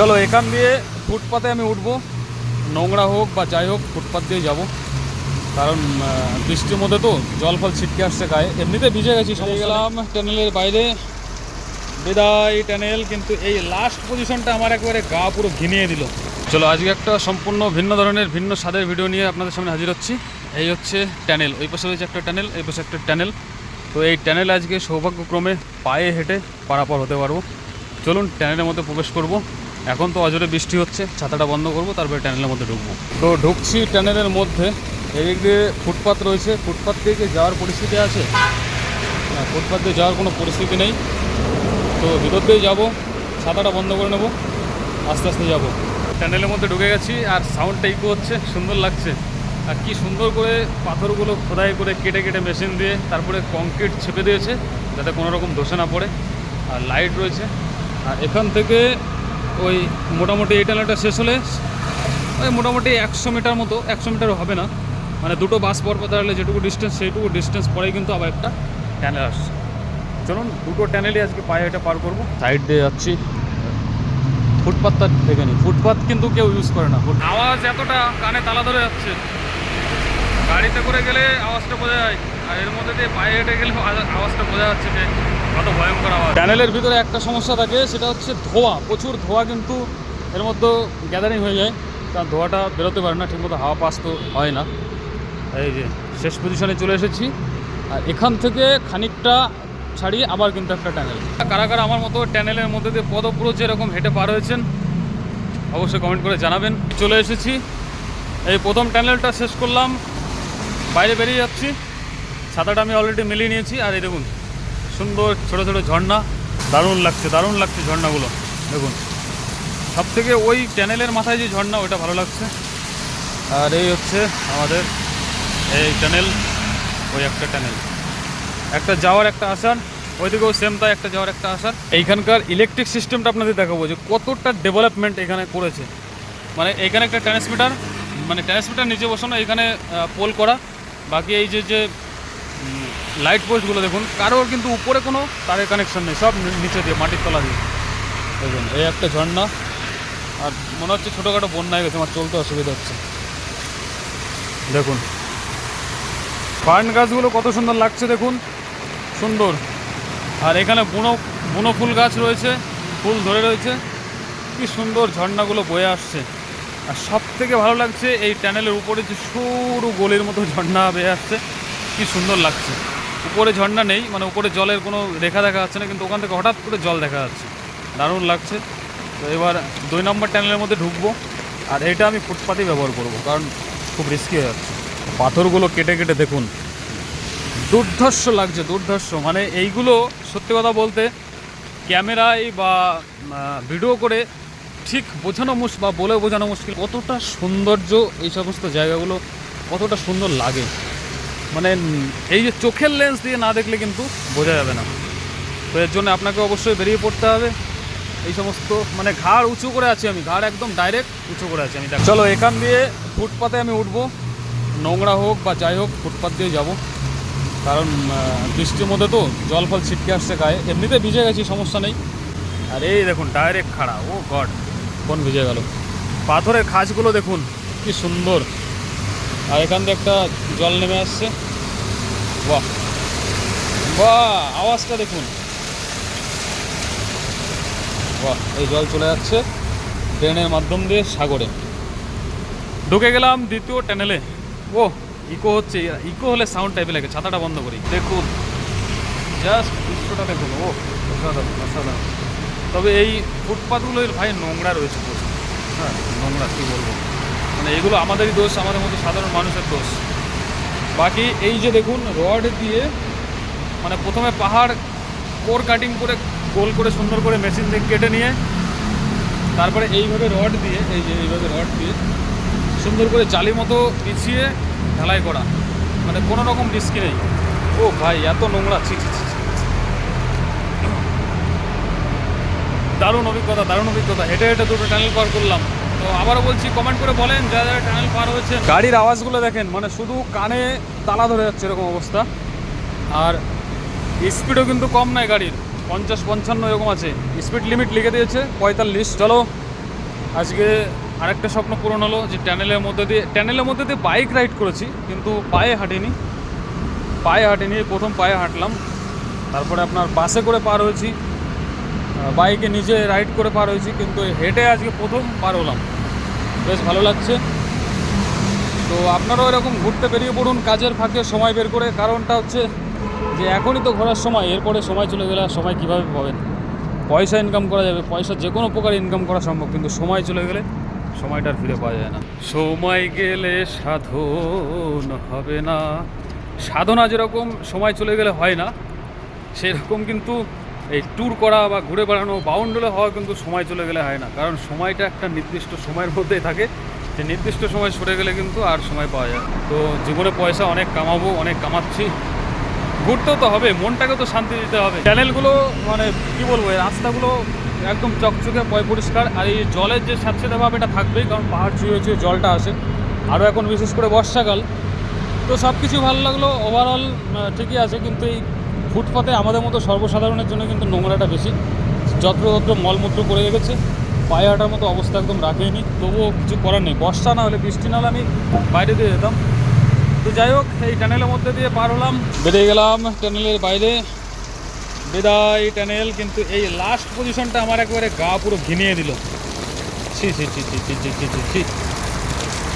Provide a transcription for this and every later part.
চলো এখান দিয়ে ফুটপাতে আমি উঠবো। নোংরা হোক বা যাই হোক ফুটপাত দিয়ে যাব। কারণ বৃষ্টির মধ্যে তো জল ফল ছিটকে আসছে গায়ে। এমনিতে ভিজে গেছি সবাই গেলাম টানেলের বাইরে। বিদায় টানেল কিন্তু এই লাস্ট পজিশনটা আমার একবারে গা পুরো ঘিনিয়ে দিল। চলো আজকে একটা সম্পূর্ণ ভিন্ন ধরনের ভিন্ন স্বাদের ভিডিও নিয়ে আপনাদের সামনে হাজির হচ্ছি। এই হচ্ছে ট্যানেল ওই পাশে রয়েছে একটা ট্যানেল এই পাশে একটা ট্যানেল তো এই ট্যানেল আজকে সৌভাগ্যক্রমে পায়ে হেঁটে পারাপার হতে পারব। চলুন ট্যানেলের মধ্যে প্রবেশ করব। এখন তো অজরে বৃষ্টি হচ্ছে ছাতাটা বন্ধ করব তারপরে ট্যানেলের মধ্যে ঢুকবো। তো ঢুকছি ট্যানেলের মধ্যে এদিক দিয়ে ফুটপাত রয়েছে ফুটপাত থেকে যাওয়ার পরিস্থিতি আছে? না ফুটপাত দিয়ে যাওয়ার কোনো পরিস্থিতি নেই। তো ভিতর দিয়ে যাব ছাতাটা বন্ধ করে নেব আস্তে আস্তে যাব। ট্যানেলের মধ্যে ঢুকে গেছি আর সাউন্ডটা ইকো হচ্ছে সুন্দর লাগছে। আর কি সুন্দর করে পাথরগুলো খোদাই করে কেটে কেটে মেশিন দিয়ে তারপরে কংক্রিট ছেপে দিয়েছে যাতে কোনো রকম ধসে না পড়ে। আর লাইট রয়েছে। আর এখান থেকে ওই মোটামুটি এই টানেলটা শেষ হলে ওই মোটামুটি একশো মিটার মতো একশো মিটার হবে না। মানে দুটো বাস পরপর দাঁড়ালে যেটুকু ডিস্টেন্স সেইটুকু ডিস্টেন্স পরেই কিন্তু আবার একটা ট্যানেল আসছে। চলুন দুটো ট্যানেলই আজকে পায়ে হেঁটে পার করব। সাইড দিয়ে যাচ্ছি। ফুটপাথটা দেখে নি ফুটপাথ কিন্তু কেউ ইউজ করে না। আওয়াজ এতটা কানে তালা ধরে যাচ্ছে। গাড়িতে করে গেলে আওয়াজটা বোঝা যায়। আর এর মধ্যে দিয়ে পায়ে হেঁটে গেলে আওয়াজটা বোঝা যাচ্ছে যে ট্যানেলের ভিতরে একটা সমস্যা থাকে, সেটা হচ্ছে ধোয়া। প্রচুর ধোয়া কিন্তু এর মধ্যে গ্যাদারিং হয়ে যায়। কারণ ধোয়াটা বেরোতে পারে না, ঠিকমতো হাওয়া পাস তো হয় না। এই যে, শেষ পজিশনে চলে এসেছি। আর এখান থেকে খানিকটা ছাড়িয়ে আবার কিন্তু একটা ট্যানেল কারা কারা আমার মতো ট্যানেলের মধ্যে দিয়ে পদপ্রচ এরকম হেঁটে পার হয়েছেন, অবশ্যই কমেন্ট করে জানাবেন। চলে এসেছি। এই প্রথম ট্যানেলটা শেষ করলাম। বাইরে বেরিয়ে যাচ্ছি। ছাতাটা আমি অলরেডি মিলিয়ে নিয়েছি। আর এই দেখুন সুন্দর ছোটো ছোটো ঝর্ণা, দারুণ লাগছে দারুণ লাগছে ঝর্ণাগুলো। দেখুন সব থেকে ওই ট্যানেলের মাথায় যে ঝর্ণা, ওটা ভালো লাগছে। আর এই হচ্ছে আমাদের এই চ্যানেল ওই একটা ট্যানেল একটা যাওয়ার একটা আসার, ওইদিকেও সেম তাই একটা যাওয়ার একটা আসার। এইখানকার ইলেকট্রিক সিস্টেমটা আপনাদের দেখাবো যে কতটা ডেভেলপমেন্ট এখানে করেছে। মানে এখানে একটা ট্রান্সমিটার মানে ট্রান্সমিটার নিচে বসানো এখানে পোল করা। বাকি এই যে যে লাইট পোস্টগুলো দেখুন। কারোর কিন্তু উপরে কোনো তারের কানেকশন নেই, সব নিচে দিয়ে, মাটির তলা দিয়ে। দেখুন, এই একটা ঝর্ণা, আর মনে হচ্ছে ছোটোখাটো বন্যা হয়ে গেছে, আমার চলতে অসুবিধা হচ্ছে। দেখুন ফার্ন গাছগুলো কত সুন্দর লাগছে, দেখুন। সুন্দর। আর এখানে বুনো বুনো ফুল গাছ রয়েছে, ফুল ধরে রয়েছে। কি সুন্দর ঝর্ণাগুলো বয়ে আসছে। আর সব থেকে ভালো লাগছে, এই ট্যানেলের উপরে যে সরু গলির মতো ঝর্ণা বেয়ে আসছে, কি সুন্দর লাগছে। উপরে ঝর্ণা নেই মানে উপরে জলের কোনো রেখা দেখা যাচ্ছে না, কিন্তু ওখান থেকে হঠাৎ করে জল দেখা যাচ্ছে। দারুণ লাগছে। তো এবার দুই নম্বর ট্যানেলের মধ্যে ঢুকবো, আর এটা আমি ফুটপাতেই ব্যবহার করব, কারণ খুব রিস্কি হয়ে যাচ্ছে। পাথরগুলো কেটে কেটে দেখুন। দুর্ধর্ষ লাগছে, দুর্ধর্ষ। মানে এইগুলো সত্যি কথা বলতে ক্যামেরায় বা ভিডিও করে ঠিক বোঝানো মুশ, বা বলে বোঝানো মুশকিল। কতটা সৌন্দর্য এই সমস্ত জায়গাগুলো, কতটা সুন্দর লাগে। মানে এই যে চোখের লেন্স দিয়ে না দেখলে কিন্তু বোঝা যাবে না। তো এর জন্য আপনাকে অবশ্যই বেরিয়ে পড়তে হবে। এই সমস্ত মানে ঘাড় উঁচু করে আছি আমি, ঘাড় একদম ডাইরেক্ট উঁচু করে আছি আমি চলো এখান দিয়ে ফুটপাতে আমি উঠবো। নোংরা হোক বা যাই হোক, ফুটপাত দিয়ে যাব। কারণ বৃষ্টির মধ্যে তো জল ফল ছিটকে আসছে গায়ে। এমনিতে ভিজে গেছি, সমস্যা নেই। আর এই দেখুন ডাইরেক্ট খাড়া, ও গড। কোন ভিজে গেল। পাথরের খাঁজগুলো দেখুন, কি সুন্দর। আর এখান থেকে একটা জল নেমে আসছে। বাহ। বাহ, আওয়াজটা দেখুন। বাহ, এই জল চলে যাচ্ছে ট্রেনের মাধ্যম দিয়ে সাগরে। ঢুকে গেলাম দ্বিতীয় ট্যানেলে ও ইকো হচ্ছে ইকো হলে সাউন্ড টাইপে লাগে, ছাতাটা বন্ধ করি। দেখুন জাস্ট দৃশ্যটা দেখুন ও অসাধারণ অসাধারণ। তবে এই ফুটপাথগুলো ভাই নোংরা রয়েছে হ্যাঁ নোংরা, কী বলব? মানে এগুলো আমাদেরই দোষ, আমাদের মতো সাধারণ মানুষের দোষ। বাকি এই যে দেখুন, রড দিয়ে মানে প্রথমে পাহাড় কোর কাটিং করে গোল করে সুন্দর করে মেশিন দিয়ে কেটে নিয়ে, তারপরে এইভাবে রড দিয়ে, এই যে এইভাবে রড দিয়ে সুন্দর করে জালি মতো বিছিয়ে ঢালাই করা। মানে কোনো রকম রিস্কি নেই। ও ভাই, এত নোংরা, ছি ছি ছি, ছি। দারুণ অভিজ্ঞতা দারুণ অভিজ্ঞতা। হেঁটে হেঁটে দুটো টানেল পার করলাম। তো আবারও বলছি কমেন্ট করে বলেন, যারা যারা টানেল পার হয়েছে গাড়ির আওয়াজগুলো দেখেন মানে শুধু কানে তালা ধরে যাচ্ছে এরকম অবস্থা। আর স্পিডও কিন্তু কম নয় গাড়ির। পঞ্চাশ, পঞ্চান্ন এরকম আছে। স্পিড লিমিট লিখে দিয়েছে, পঁয়তাল্লিশ। চলো, আজকে আরেকটা স্বপ্ন পূরণ হলো যে ট্যানেলের মধ্যে দিয়ে ট্যানেলের মধ্যে দিয়ে বাইক রাইড করেছি, কিন্তু পায়ে হাঁটিনি। পায়ে হাঁটিনি, প্রথম পায়ে হাঁটলাম। তারপরে আপনার বাসে করে পার হয়েছি। বাইকে নিজে রাইড করে পার হয়েছি, কিন্তু হেঁটে আজকে প্রথম পার হলাম। বেশ ভালো লাগছে। তো আপনারাও এরকম ঘুরতে বেরিয়ে পড়ুন, কাজের ফাঁকে সময় বের করে। কারণটা হচ্ছে যে এখনই তো ঘোরার সময়, এরপরে সময় চলে গেলে আর সময় কীভাবে পাবেন? পয়সা ইনকাম করা যাবে, পয়সা যে কোনো প্রকার ইনকাম করা সম্ভব, কিন্তু সময় চলে গেলে সময়টা আর ফিরে পাওয়া যায় না। সময় গেলে সাধন হবে না। সাধনা যেরকম সময় চলে গেলে হয় না, সেরকম কিন্তু এই ট্যুর করা বা ঘুরে বেড়ানো বাউন্ডুলে হওয়া কিন্তু সময় চলে গেলে হয় না। কারণ সময়টা একটা নির্দিষ্ট সময়ের মধ্যেই থাকে। যে নির্দিষ্ট সময় সরে গেলে কিন্তু আর সময় পাওয়া যায় তো জীবনে পয়সা, অনেক কামাবো, অনেক কামাচ্ছি। ঘুরতেও তো হবে মনটাকে তো শান্তি দিতে হবে। চ্যানেলগুলো মানে কি বলব, এই রাস্তাগুলো একদম চকচকে, পয় পরিষ্কার। আর এই জলের যে স্যাঁতসেঁতে এটা থাকবেই, কারণ পাহাড় চুয়ে চুয়ে জলটা আসে। আরও এখন বিশেষ করে বর্ষাকাল। তো সব কিছু ভালো লাগল। ওভারঅল ঠিকই আছে, কিন্তু এই ফুটপাতে আমাদের মতো সর্বসাধারণের জন্য কিন্তু নোংরাটা বেশি। যত্রতত্র মলমূত্র করে রেখেছে। পায়ে হাঁটার মতো অবস্থা একদম রাখেনি। তবুও কিছু করার নেই। বর্ষা না হলে বৃষ্টি না হলে আমি বাইরে দিয়ে যেতাম। তো যাই হোক, এই টানেলের মধ্যে দিয়ে পার হলাম। বেরিয়ে গেলাম টানেলের বাইরে। বেদাই টানেল কিন্তু এই লাস্ট পজিশনটা আমার একেবারে গা পুরো ঘিনিয়ে দিল। ছি ছি ছি ছি ছি ছি ছি ছি ছি।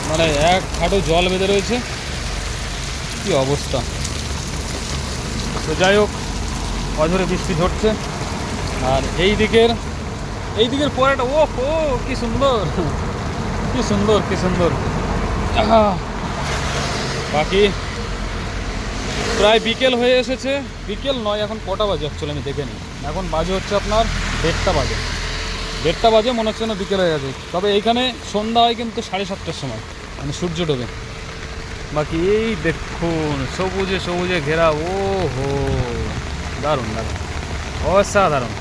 মানে এক হাঁটু জল বেঁধে রয়েছে। কি অবস্থা? তো যাই হোক, অঝরে বৃষ্টি ঝরছে আর এই দিকের এই দিকের পরেটা ও ও, কি সুন্দর। কি সুন্দর কি সুন্দর। বাকি, প্রায় বিকেল হয়ে এসেছে। বিকেল নয়, এখন কটা বাজে অ্যাকচুয়ালি আমি দেখে নিই। এখন বাজে হচ্ছে আপনার দেড়টা বাজে। দেড়টা বাজে, মনে হচ্ছে না বিকেল হয়ে গেছে তবে এইখানে সন্ধ্যা হয় কিন্তু সাড়ে সাতটার সময় মানে সূর্য ডোবে। বাকি এই দেখুন সবুজে সবুজে ঘেরা ও হো দারুণ দারুণ। অসাধারণ।